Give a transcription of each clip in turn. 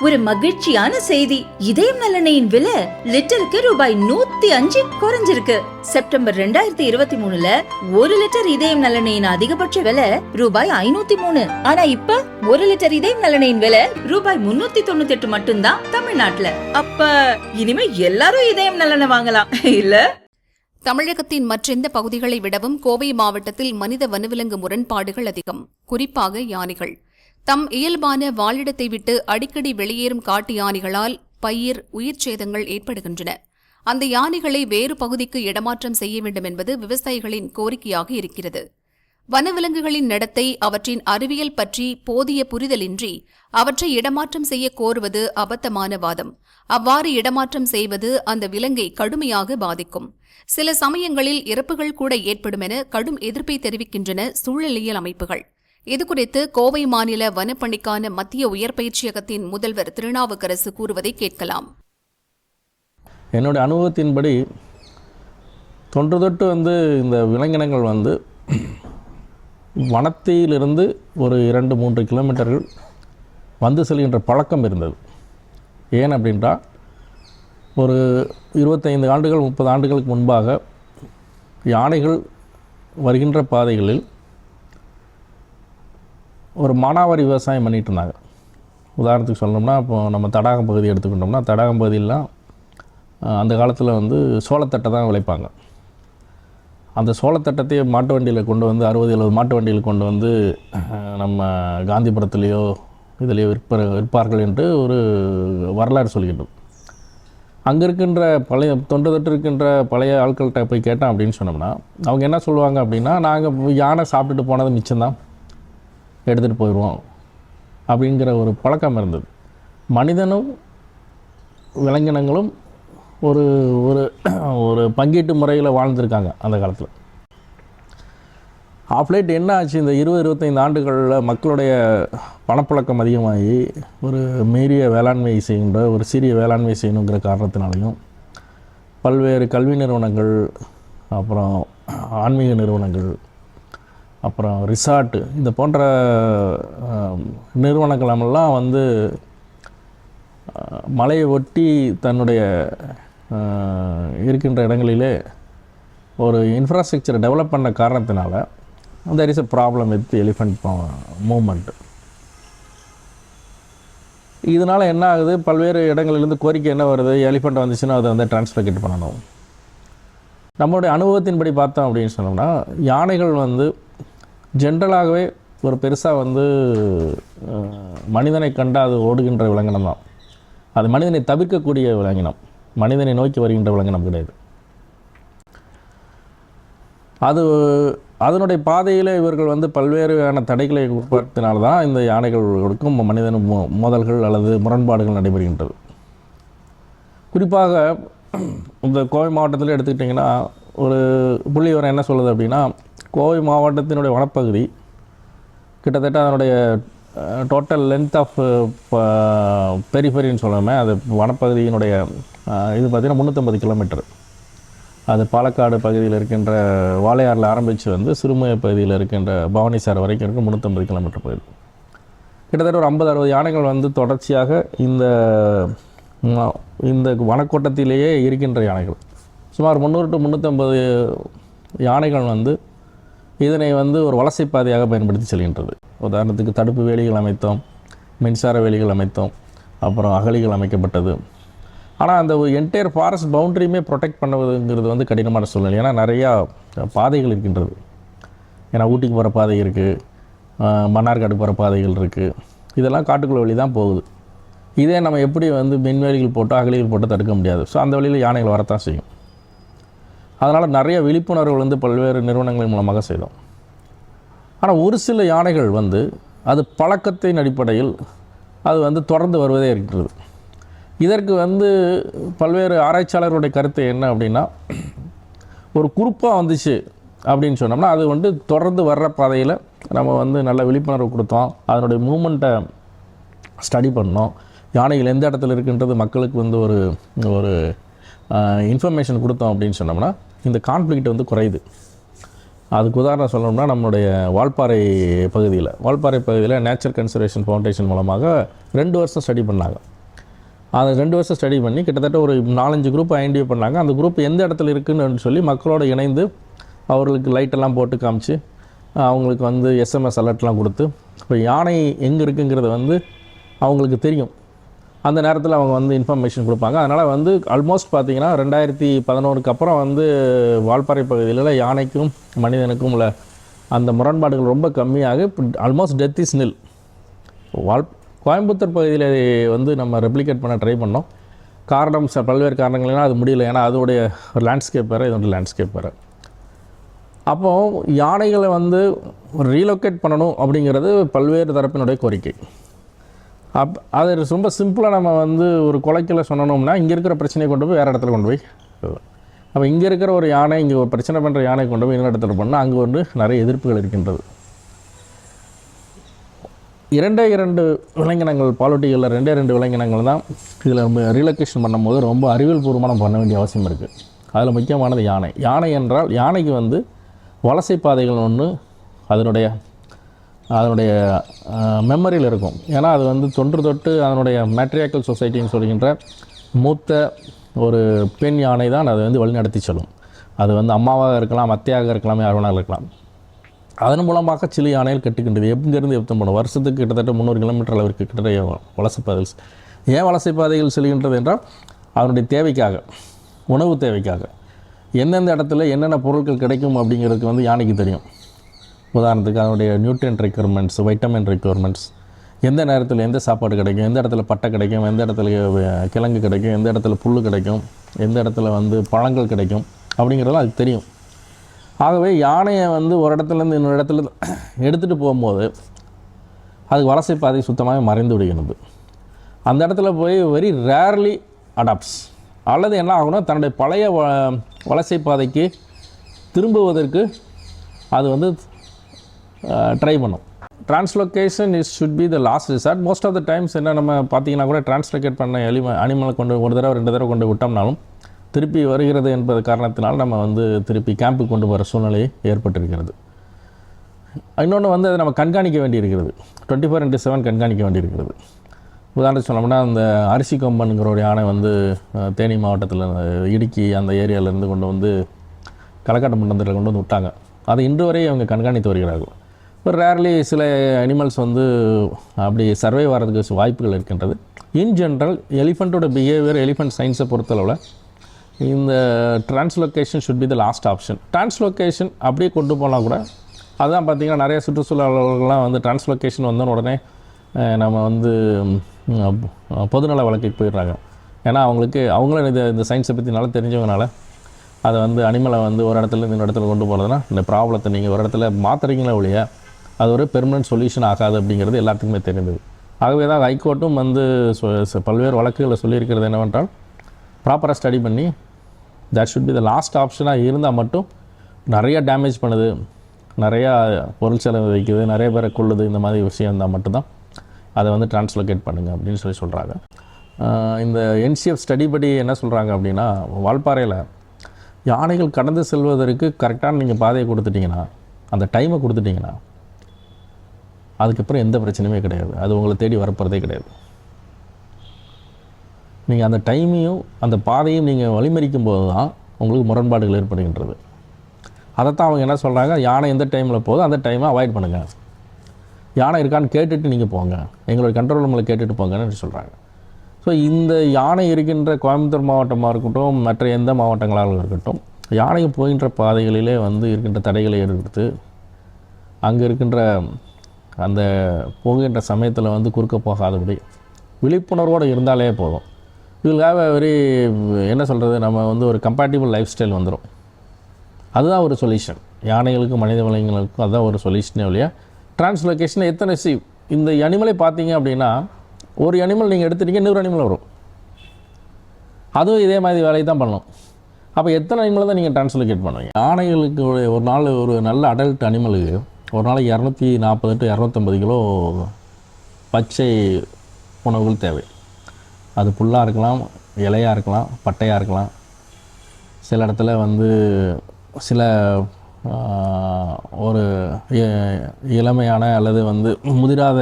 ஒரு மகிழ்ச்சியான செய்தி. இதயம் நலனையின் விலை லிட்டருக்கு ரூபாய் நூத்தி அஞ்சு குறைஞ்சிருக்கு. செப்டம்பர் ரெண்டாயிரத்தி இருபத்தி மூணுல ஒரு லிட்டர் இதயம் நலனையின் அதிகபட்ச விலை ரூபாய் ஐநூத்தி மூணு. ஆனா இப்ப ஒரு லிட்டர் இதயம் நலனையின் விலை ரூபாய் முன்னூத்தி தொண்ணூத்தி எட்டு மட்டும்தான் தமிழ்நாட்டுல. அப்ப இனிமே எல்லாரும் இதயம் நலனை வாங்கலாம். இல்ல? தமிழகத்தின் மற்றெந்த பகுதிகளை விடவும் கோவை மாவட்டத்தில் மனித வனவிலங்கு முரண்பாடுகள் அதிகம். குறிப்பாக யானைகள். தம் இயல்பான வாழிடத்தை விட்டு அடிக்கடி வெளியேறும் காட்டு யானைகளால் பயிர் உயிர் சேதங்கள் ஏற்படுகின்றன. அந்த யானைகளை வேறு பகுதிக்கு இடமாற்றம் செய்ய வேண்டும் என்பது விவசாயிகளின் கோரிக்கையாக இருக்கிறது. வனவிலங்குகளின் நடத்தை அவற்றின் அறிவியல் பற்றி போதிய புரிதலின்றி அவற்றை இடமாற்றம் செய்ய கோருவது அபத்தமான வாதம். அவ்வாறு இடமாற்றம் செய்வது அந்த விலங்கை கடுமையாக பாதிக்கும். சில சமயங்களில் இறப்புகள் கூட ஏற்படும் என கடும் எதிர்ப்பை தெரிவிக்கின்றன சூழலியல் அமைப்புகள். இதுகுறித்து கோவை மாநில வனப்பணிக்கான மத்திய உயர்பயிற்சியகத்தின் முதல்வர் திருநாவுக்கரசு கூறுவதை கேட்கலாம். என்னுடைய அனுபவத்தின்படி தொன்று தொட்டு வந்து இந்த விலங்கினங்கள் வந்து வனத்திலிருந்து ஒரு இரண்டு மூன்று கிலோமீட்டர்கள் வந்து செல்கின்ற பழக்கம் இருந்தது. ஏன் அப்படின்றால் ஒரு இருபத்தைந்து ஆண்டுகள் முப்பது ஆண்டுகளுக்கு முன்பாக யானைகள் வருகின்ற பாதைகளில் ஒரு மானாவாரி விவசாயம் பண்ணிகிட்டு இருந்தாங்க உதாரணத்துக்கு சொல்லணும்னா இப்போ நம்ம தடாகம் பகுதி எடுத்துக்கிட்டோம்னா தடாகம் பகுதியெலாம் அந்த காலத்தில் வந்து சோளத்தட்டை தான் விளைப்பாங்க. அந்த சோளத்தட்டத்தையே மாட்டு வண்டியில் கொண்டு வந்து அறுபது எழுபது மாட்டு வண்டியில் கொண்டு வந்து நம்ம காந்திபுரத்துலேயோ இதுலேயோ விற்ப விற்பார்கள் என்று ஒரு வரலாறு சொல்கின்றோம். அங்கே இருக்கின்ற பழைய தொன்று தொட்டு இருக்கின்ற பழைய ஆட்கள்கிட்ட போய் கேட்டோம் அப்படின்னு சொன்னோம்னா அவங்க என்ன சொல்லுவாங்க அப்படின்னா நாங்கள் யானை சாப்பிட்டுட்டு போனது மிச்சம்தான். எடுத்துகிட்டு போயிடுவோம் அப்படிங்கிற ஒரு பழக்கம் இருந்தது. மனிதனும் விலங்கினங்களும் ஒரு ஒரு ஒரு பங்கீட்டு முறையில் வாழ்ந்துருக்காங்க அந்த காலத்தில். ஆஃப்லேட் என்ன ஆச்சு? இந்த இருபது இருபத்தைந்து ஆண்டுகளில் மக்களுடைய பணப்புழக்கம் அதிகமாகி ஒரு மீறிய வேளாண்மை செய்கின்ற ஒரு சிறிய வேளாண்மை செய்யணுங்கிற காரணத்தினாலையும் பல்வேறு கல்வி நிறுவனங்கள் அப்புறம் ஆன்மீக நிறுவனங்கள் அப்புறம் ரிசார்ட்டு இந்த போன்ற நிறுவனங்களெல்லாம் வந்து மலையை ஒட்டி தன்னுடைய இருக்கின்ற இடங்களிலே ஒரு இன்ஃப்ராஸ்ட்ரக்சரை டெவலப் பண்ண காரணத்தினால there is a problem with elephant movement இதனால் என்ன ஆகுது? பல்வேறு இடங்களிலிருந்து கோரிக்கை என்ன வருது? எலிஃபண்ட் வந்துச்சுன்னா அதை வந்து டிரான்ஸ்லோகேட் பண்ணணும். நம்மளுடைய அனுபவத்தின்படி பார்த்தோம் அப்படின்னு சொன்னோம்னா யானைகள் வந்து ஜென்ரலாகவே ஒரு பெருசாக வந்து மனிதனை கண்டு அது ஓடுகின்ற விலங்கினம் தான். அது மனிதனை தவிர்க்கக்கூடிய விலங்கினம். மனிதனை நோக்கி வருகின்ற விலங்கினம் கிடையாது அது அதனுடைய பாதையில் இவர்கள் வந்து பல்வேறுயான தடைகளை உட்படுத்தினால் தான் இந்த யானைகளுக்கும் மனிதனும் மோ- மோதல்கள் அல்லது முரண்பாடுகள் நடைபெறுகின்றது. குறிப்பாக இந்த கோவை மாவட்டத்தில் எடுத்துக்கிட்டிங்கன்னா ஒரு புள்ளி என்ன சொல்லுது அப்படின்னா கோவை மாவட்டத்தினுடைய வனப்பகுதி கிட்டத்தட்ட அதனுடைய டோட்டல் லென்த் ஆஃப் பெரிஃபெரின்னு சொல்லணுமே அது வனப்பகுதியினுடைய இது பார்த்திங்கன்னா முந்நூற்றம்பது கிலோமீட்டர். அது பாலக்காடு பகுதியில் இருக்கின்ற வாளையாறில் ஆரம்பித்து வந்து சிறுமுகை பகுதியில் இருக்கின்ற பவானிசார் வரைக்கும் இருக்க முந்நூற்றம்பது கிலோமீட்டர் பகுதி. கிட்டத்தட்ட ஒரு ஐம்பது அறுபது யானைகள் வந்து தொடர்ச்சியாக இந்த இந்த வனக்கோட்டத்திலேயே இருக்கின்ற யானைகள். சுமார் முந்நூறு டு முந்நூற்றம்பது யானைகள் வந்து இதனை வந்து ஒரு வலசை பாதையாக பயன்படுத்தி செல்கின்றது. உதாரணத்துக்கு தடுப்பு வேலிகள் அமைத்தோம் மின்சார வேலிகள் அமைத்தோம் அப்புறம் அகழிகள் அமைக்கப்பட்டது. ஆனால் அந்த ஒரு என்டையர் ஃபாரஸ்ட் பவுண்டரியுமே ப்ரொடெக்ட் பண்ணுவதுங்கிறது வந்து கடினமான சூழ்நிலை. ஏன்னா நிறையா பாதைகள் இருக்கின்றது. ஏன்னா ஊட்டிக்கு போகிற பாதை இருக்குது மன்னார்காடு போகிற பாதைகள் இருக்குது இதெல்லாம் காட்டுக்குள்ள வழி தான் போகுது. இதே நம்ம எப்படி வந்து மின்வேலிகள் போட்டோ அகலிகள் போட்டோ தடுக்க முடியாது. ஸோ அந்த வழியில் யானைகள் வரத்தான் செய்யும். அதனால் நிறைய விழிப்புணர்வுகள் வந்து பல்வேறு நிறுவனங்களின் மூலமாக செய்தோம். ஆனால் ஒரு சில யானைகள் வந்து அது பழக்கத்தின் அடிப்படையில் அது வந்து தொடர்ந்து வருவதே இருக்கிறது. இதற்கு வந்து பல்வேறு ஆராய்ச்சியாளர்களுடைய கருத்து என்ன அப்படின்னா ஒரு குரூப்பாக வந்துச்சு அப்படின்னு சொன்னோம்னா அது வந்து தொடர்ந்து வர்ற பாதையில் நம்ம வந்து நல்ல விழிப்புணர்வு கொடுத்தோம். அதனுடைய மூமெண்ட்டை ஸ்டடி பண்ணோம். யானைகள் எந்த இடத்துல இருக்குன்றது மக்களுக்கு வந்து ஒரு ஒரு இன்ஃபர்மேஷன் கொடுத்தோம் அப்படின்னு சொன்னோம்னா இந்த கான்ஃப்ளிக்ட் வந்து குறையுது. அதுக்கு உதாரணம் சொல்லணும்னா நம்மளுடைய வால்பாறை பகுதியில் வால்பாறை பகுதியில் நேச்சர் கன்சர்வேஷன் ஃபவுண்டேஷன் மூலமாக ரெண்டு வருஷம் ஸ்டடி பண்ணாங்க. அது ரெண்டு வருஷம் ஸ்டடி பண்ணி கிட்டத்தட்ட ஒரு நாலஞ்சு குரூப் ஐடென்டிஃபை பண்ணாங்க. அந்த குரூப் எந்த இடத்துல இருக்குன்னு சொல்லி மக்களோட இணைந்து அவர்களுக்கு லைட்டெல்லாம் போட்டு காமிச்சு அவங்களுக்கு வந்து எஸ்எம்எஸ் அலர்ட்லாம் கொடுத்து இப்போ யானை எங்கே இருக்குங்கிறத வந்து அவங்களுக்கு தெரியும். அந்த நேரத்தில் அவங்க வந்து இன்ஃபர்மேஷன் கொடுப்பாங்க. அதனால் வந்து ஆல்மோஸ்ட் பார்த்தீங்கன்னா ரெண்டாயிரத்தி பதினோருக்கு அப்புறம் வந்து வால்பாறை பகுதியில் யானைக்கும் மனிதனுக்கும் உள்ள அந்த முரண்பாடுகள் ரொம்ப கம்மியாக. ஆல்மோஸ்ட் டெத் இஸ் நில் வால் கோயம்புத்தூர் பகுதியில் வந்து நம்ம ரெப்ளிகேட் பண்ண ட்ரை பண்ணோம். காரணம் ச பல்வேறு காரணங்கள்னால் அது முடியல. ஏன்னா அதோடைய லேண்ட்ஸ்கேப் வேறு இதோடய லேண்ட்ஸ்கேப் வேறு. அப்போது யானைகளை வந்து ரீலொக்கேட் பண்ணணும் அப்படிங்கிறது பல்வேறு தரப்பினுடைய கோரிக்கை. அப் அது ரொம்ப சிம்பிளாக நம்ம வந்து ஒரு கொலைக்கில் சொன்னோம்னா இங்கே இருக்கிற பிரச்சனையை கொண்டு போய் வேறு இடத்துல கொண்டு போய் அப்போ இங்கே இருக்கிற ஒரு யானை இங்கே ஒரு பிரச்சனை பண்ணுற யானை கொண்டு போய் இன்னொரு இடத்துல பண்ணால் அங்கே வந்து நிறைய எதிர்ப்புகள் இருக்கின்றது. இரண்டே இரண்டு விலங்கினங்கள் பாலூட்டிகளில் ரெண்டே ரெண்டு விலங்கினங்கள் தான் இதில் நம்ம ரீலொகேஷன் பண்ணும்போது ரொம்ப அறிவியல் பூர்வமாக பண்ண வேண்டிய அவசியம் இருக்குது அதில் முக்கியமானது யானை. யானை என்றால் யானைக்கு வந்து வலசை பாதைகள் ஒன்று அதனுடைய அதனுடைய மெமரியில் இருக்கும். ஏன்னா அது வந்து தொன்று தொட்டு அதனுடைய மேட்ரியாக்கல் சொசைட்டின்னு சொல்கின்ற மூத்த ஒரு பெண் யானை தான் அதை வந்து வழிநடத்தி செல்லும். அது வந்து அம்மாவாக இருக்கலாம் அத்தையாக இருக்கலாம் யார் வேணாலும் இருக்கலாம். அதன் மூலமாக சிலி யானைகள் கட்டுக்கின்றது எங்கேருந்து எத்தனை போன வருஷத்துக்கு கிட்டத்தட்ட முந்நூறு கிலோமீட்டர் அளவிற்கு கிட்டத்தட்ட வலசைப்பாதைகள் ஏன் வலசைப்பாதைகள் செல்கின்றது என்றால் அதனுடைய தேவைக்காக உணவு தேவைக்காக எந்தெந்த இடத்துல என்னென்ன பொருட்கள் கிடைக்கும் அப்படிங்கிறதுக்கு வந்து யானைக்கு தெரியும். உதாரணத்துக்கு அதனுடைய நியூட்ரியன்ட் ரெக்யர்மெண்ட்ஸ் வைட்டமின் ரெக்யர்மெண்ட்ஸ் எந்த நேரத்தில் எந்த சாப்பாடு கிடைக்கும் எந்த இடத்துல பட்டை கிடைக்கும் எந்த இடத்துல கிழங்கு கிடைக்கும் எந்த இடத்துல புல் கிடைக்கும் எந்த இடத்துல வந்து பழங்கள் கிடைக்கும் அப்படிங்கிறதெல்லாம் அது தெரியும். ஆகவே யானையை வந்து ஒரு இடத்துலேருந்து இன்னொரு இடத்துல எடுத்துகிட்டு போகும்போது அது வலசை பாதை சுத்தமாக மறைந்து விடுகிறது. அந்த இடத்துல போய் வெரி ரேர்லி அடாப்ட்ஸ் அல்லது என்ன ஆகும்னா தன்னுடைய பழைய வ- வலசை பாதைக்கு திரும்புவதற்கு அது வந்து ட்ரை பண்ணும். Translocation is should be the last resort most of the times என்ன நம்ம பார்த்தீங்கன்னா கூட டிரான்ஸ்லொகேட் பண்ண எலிம அனிமலை கொண்டு ஒரு தடவை ரெண்டு தடவை கொண்டு விட்டோம்னாலும் திருப்பி வருகிறது என்பது காரணத்தினால் நம்ம வந்து திருப்பி கேம்புக்கு கொண்டு வர சூழ்நிலை ஏற்பட்டிருக்கிறது. இன்னொன்று வந்து அதை நம்ம கண்காணிக்க வேண்டியிருக்கிறது. டுவெண்ட்டி ஃபோர் இன்ட்டு செவன் கண்காணிக்க வேண்டியிருக்கிறது. உதாரணத்துக்கு சொன்னோம்னா அந்த அரிசி கொம்பனுங்கிற யானை வந்து தேனி மாவட்டத்தில் இடுக்கி அந்த ஏரியாவிலேருந்து கொண்டு வந்து களக்காட்டு மண்டலத்தில் கொண்டு வந்து விட்டாங்க. அதை இன்று வரை அவங்க கண்காணித்து வருகிறார்கள். இப்போ ரேர்லி சில அனிமல்ஸ் வந்து அப்படி சர்வை வர்றதுக்கு வாய்ப்புகள் இருக்கின்றது. இன் ஜென்ரல் எலிஃபண்ட்டோட பிஹேவியர் எலிஃபண்ட் சயின்ஸை பொறுத்தளவில் இந்த translocation should be the last option translocation அப்படியே கொண்டு போனால் கூட அதுதான் பார்த்தீங்கன்னா நிறைய சுற்றுச்சூழலாளர்கள்லாம் வந்து டிரான்ஸ்லொகேஷன் வந்த உடனே நம்ம வந்து பொதுநல வழக்குக்கு போயிடுறாங்க. ஏன்னா அவங்களுக்கு அவங்களும் இந்த இந்த சயின்ஸை பற்றி நல்லா தெரிஞ்சவங்கனால அதை வந்து அனிமலை வந்து ஒரு இடத்துல இருந்து இன்னொரு இடத்துல கொண்டு போகிறதுனா இந்த ப்ராப்ளத்தை நீங்கள் ஒரு இடத்துல மாற்றுறீங்களா ஒழிய அது ஒரு பெர்மனன்ட் சொல்யூஷன் ஆகாது அப்படிங்கிறது எல்லாத்துக்குமே தெரிந்தது. ஆகவே தான் ஹைகோர்ட்டும் வந்து பல்வேறு வழக்குகளை சொல்லியிருக்கிறது என்னவென்றால் ப்ராப்பராக ஸ்டடி பண்ணி that should be the last ஆப்ஷனாக இருந்தால் மட்டும் நிறையா டேமேஜ் பண்ணுது நிறையா பொருள் செலவு வைக்குது நிறைய பேரை கொள்ளுது இந்த மாதிரி விஷயம் இருந்தால் மட்டும்தான் அதை வந்து டிரான்ஸ்லோகேட் பண்ணுங்கள் அப்படின்னு சொல்லி சொல்கிறாங்க இந்த என்சிஎஃப் ஸ்டடி படி என்ன சொல்கிறாங்க அப்படின்னா வால்பாறையில் யானைகள் கடந்து செல்வதற்கு கரெக்டான நீங்கள் பாதையை கொடுத்துட்டிங்கன்னா அந்த டைமை கொடுத்துட்டிங்கன்னா அதுக்கப்புறம் எந்த பிரச்சனையுமே கிடையாது. அது உங்களை தேடி வரப்போகிறதே கிடையாது. நீங்கள் அந்த டைமையும் அந்த பாதையும் நீங்கள் வழிமறிக்கும் போது தான் உங்களுக்கு முரண்பாடுகள் ஏற்படுகின்றது. அதைத்தான் அவங்க என்ன சொல்கிறாங்க யானை எந்த டைமில் போதும் அந்த டைமை அவாய்ட் பண்ணுங்கள் யானை இருக்கான்னு கேட்டுட்டு நீங்கள் போங்க. எங்களோட கண்ட்ரோல் ரூமில் கேட்டுட்டு போங்கன்னு சொல்கிறாங்க ஸோ இந்த யானை இருக்கின்ற கோயம்புத்தூர் மாவட்டமாக இருக்கட்டும் மற்ற எந்த மாவட்டங்களாக இருக்கட்டும் யானை போகின்ற பாதைகளிலே வந்து இருக்கின்ற தடைகளை எடுத்து அங்கே இருக்கின்ற அந்த போகின்ற சமயத்தில் வந்து குறுக்க போகாதபடி விழிப்புணர்வோடு இருந்தாலே போதும். இதுக்காக வெரி என்ன சொல்கிறது நம்ம வந்து ஒரு கம்பேட்டிபிள் லைஃப் ஸ்டைல் வந்துடும் அதுதான் ஒரு சொல்யூஷன் யானைகளுக்கும் மனித விலங்குகளுக்கும் அதுதான் ஒரு சொல்யூஷனே இல்லையா டிரான்ஸ்லொகேஷன் எத்தனை சி இந்த அனிமலை பார்த்தீங்க அப்படின்னா ஒரு அனிமல் நீங்கள் எடுத்துட்டீங்க இன்னொரு அனிமல் வரும். அதுவும் இதே மாதிரி வேலையை தான் பண்ணணும் அப்போ எத்தனை அனிமலை தான் நீங்கள் டிரான்ஸ்லொகேட் பண்ணுவீங்க? யானைகளுக்கு ஒரு ஒரு நாள் ஒரு நல்ல அடல்ட் அனிமலுக்கு ஒரு நாளைக்கு இரநூத்தி நாற்பது டு இரநூத்தம்பது கிலோ பச்சை உணவுகள் தேவை. அது புல்லாக இருக்கலாம் இலையாக இருக்கலாம் பட்டையாக இருக்கலாம். சில இடத்துல வந்து சில ஒரு இளமையான அல்லது வந்து முதிராத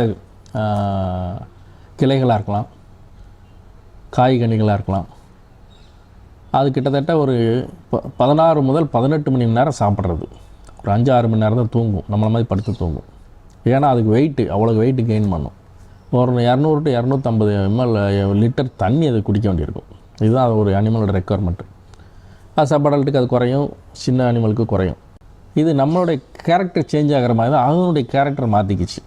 கிளைகளாக இருக்கலாம் காய்கனிகளாக இருக்கலாம். அது கிட்டத்தட்ட ஒரு ப பதினாறு முதல் பதினெட்டு மணி நேரம் சாப்பிட்றது. ஒரு அஞ்சு ஆறு மணி நேரம் தான் தூங்கும். நம்மளை மாதிரி படுத்து தூங்கும். ஏன்னா அதுக்கு வெயிட்டு அவ்வளோ வெயிட்டு கெயின் பண்ணும். ஒரு இரநூறு டு இரநூத்தம்பது எம்எல் லிட்டர் தண்ணி அது குடிக்க வேண்டியிருக்கும். இதுதான் அது ஒரு அனிமலோட ரெக்குவயர்மெண்ட்டு அது சாப்பாடுறதுக்கு அது குறையும் சின்ன அனிமலுக்கு குறையும். இது நம்மளுடைய கேரக்டர் சேஞ்ச் ஆகிற மாதிரி தான் அதனுடைய கேரக்டர் மாற்றிக்கிச்சு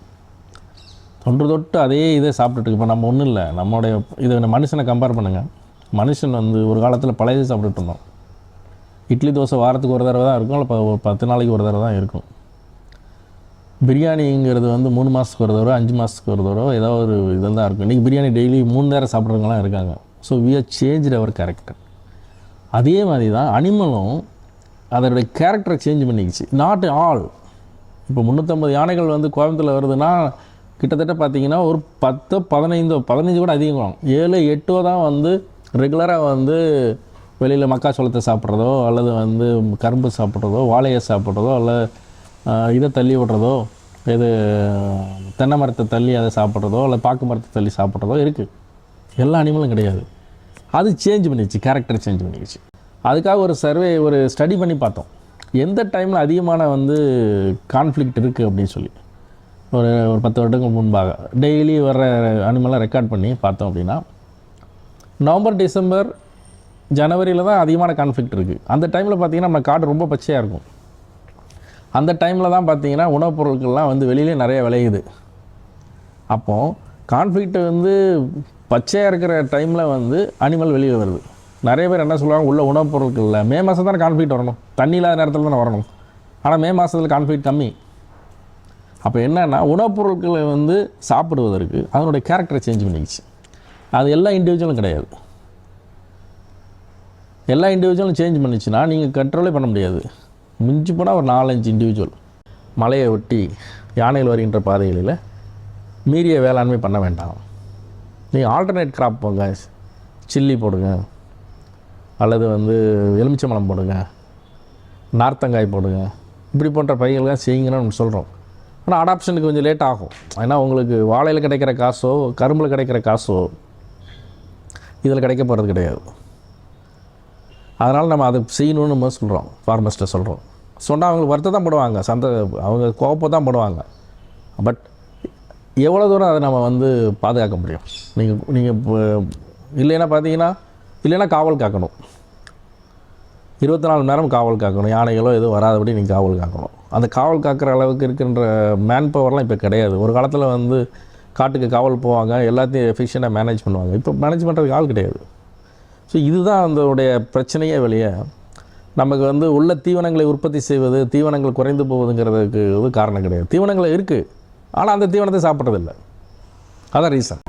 தொன்று தொட்டு அதே இதை சாப்பிட்டுட்டு இப்போ நம்ம ஒன்றும் இல்லை. நம்மளுடைய இதை மனுஷனை கம்பேர் பண்ணுங்கள் மனுஷன் வந்து ஒரு காலத்தில் பழையது சாப்பிட்டுட்டு இருந்தோம். இட்லி தோசை வாரத்துக்கு ஒரு தடவை தான் இருக்கும் இல்லை ப- பத்து நாளைக்கு ஒரு தடவை தான் இருக்கும். பிரியாணிங்கிறது வந்து மூணு மாதத்துக்கு ஒரு தடவை அஞ்சு மாதத்துக்கு ஒரு தடவை ஏதோ ஒரு இதில் தான் இருக்கும். இன்றைக்கி பிரியாணி டெய்லி மூணு நேரம் சாப்பிட்றவங்களாம் இருக்காங்க. So we are change our character அதே மாதிரி தான் அனிமலும் அதனுடைய கேரக்டரை சேஞ்ச் பண்ணிக்கிச்சு. நாட் ஆல் இப்போ முந்நூற்றம்பது யானைகள் வந்து கோயம்புத்தூரில் வருதுன்னா கிட்டத்தட்ட பார்த்தீங்கன்னா ஒரு பத்து பதினைந்தோ பதினஞ்சு கூட அதிகம் ஏழு எட்டோ தான் வந்து ரெகுலராக வந்து வெளியில் மக்காச்சோளத்தை சாப்பிட்றதோ அல்லது வந்து கரும்பு சாப்பிட்றதோ வாழையை சாப்பிட்றதோ அல்ல இதை தள்ளி விடுறதோ இது தென்னை மரத்தை தள்ளி அதை சாப்பிட்றதோ இல்லை பாக்கு மரத்தை தள்ளி சாப்பிட்றதோ இருக்குது எல்லா அனிமலும் கிடையாது. அது சேஞ்ச் பண்ணிடுச்சு கேரக்டர் சேஞ்ச் பண்ணிடுச்சு. அதுக்காக ஒரு சர்வே ஒரு ஸ்டடி பண்ணி பார்த்தோம். எந்த டைமில் அதிகமான வந்து கான்ஃப்ளிக்ட் இருக்குது அப்படின்னு சொல்லி. ஒரு ஒரு பத்து வருடங்கள் முன்பாக. டெய்லி வர்ற அனிமலாக ரெக்கார்ட் பண்ணி பார்த்தோம் அப்படின்னா நவம்பர் டிசம்பர் ஜனவரியில் தான் அதிகமான கான்ஃப்ளிக்ட் இருக்குது அந்த டைமில் பார்த்தீங்கன்னா நம்ம காடு ரொம்ப பச்சையாக இருக்கும். அந்த டைமில் தான் பார்த்தீங்கன்னா உணவுப் பொருட்கள்லாம் வந்து வெளியிலே நிறைய விளையுது. அப்போது கான்ஃப்ளிக்ட்டு வந்து பச்சையாக இருக்கிற டைமில் வந்து அனிமல் வெளியே வருது. நிறைய பேர் என்ன சொல்லுவாங்க உள்ள உணவுப் பொருட்களில் மே மாதம் தானே கான்ஃப்ளிக்ட் வரணும். தண்ணி இல்லாத நேரத்தில் தானே வரணும். ஆனால் மே மாதத்தில் கான்ஃப்ளிக்ட் கம்மி. அப்போ என்னன்னா உணவுப் பொருட்களை வந்து சாப்பிடுவதற்கு அதனுடைய கேரக்டரை சேஞ்ச் பண்ணிக்கிச்சு. அது எல்லா இண்டிவிஜுவலும் கிடையாது. எல்லா இண்டிவிஜுவலும் சேஞ்ச் பண்ணிச்சுன்னா நீங்கள் கண்ட்ரோலே பண்ண முடியாது. மிஞ்சி போனால் ஒரு நாலஞ்சு இண்டிவிஜுவல் மலையை ஒட்டி யானைகள் வருகின்ற பாதைகளில் மீறிய வேளாண்மை பண்ண வேண்டாம். நீங்கள் ஆல்டர்னேட் கிராப் போங்க. சில்லி போடுங்க. அல்லது வந்து எலுமிச்சம்பழம் போடுங்க. நார்த்தங்காய் போடுங்க. இப்படி போன்ற பயிர்கள்லாம் செய்யுங்கன்னு நம்ம சொல்கிறோம் ஆனால் அடாப்ஷனுக்கு கொஞ்சம் லேட் ஆகும். ஏன்னா உங்களுக்கு வாழையில் கிடைக்கிற காசோ கரும்பில் கிடைக்கிற காசோ இதில் கிடைக்க போகிறது கிடையாது. அதனால் நம்ம அதை செய்யணும்னு நம்ம சொல்கிறோம் ஃபார்மஸ்ட்டை சொல்கிறோம் சொன்னால் அவங்களுக்கு வருத்த தான் போடுவாங்க. சந்த அவங்க கோப்பை தான் போடுவாங்க. பட் எவ்வளோ தூரம் அதை நம்ம வந்து பாதுகாக்க முடியும்? நீங்கள் நீங்கள் இப்போ இல்லைன்னா பார்த்தீங்கன்னா இல்லைன்னா காவல் காக்கணும். இருபத்தி நாலு மணி நேரம் காவல் காக்கணும். யானைகளோ எதுவும் வராதபடி நீங்கள் காவல் காக்கணும். அந்த காவல் காக்கிற அளவுக்கு இருக்கின்ற மேன் பவர்லாம் இப்போ கிடையாது. ஒரு காலத்தில் வந்து காட்டுக்கு காவல் போவாங்க. எல்லாத்தையும் எஃபிஷியண்டாக மேனேஜ் பண்ணுவாங்க. இப்போ மேனேஜ் பண்ணுறதுக்கு ஆள் கிடையாது. ஸோ இதுதான் அதோடைய பிரச்சனையே வெளியே. நமக்கு வந்து உள்ள தீவனங்களை உற்பத்தி செய்வது தீவனங்கள் குறைந்து போவதுங்கிறதுக்கு காரணம் கிடையாது. தீவனங்கள் இருக்குது ஆனால் அந்த தீவனத்தை சாப்பிட்றதில்ல. அதான் ரீசன்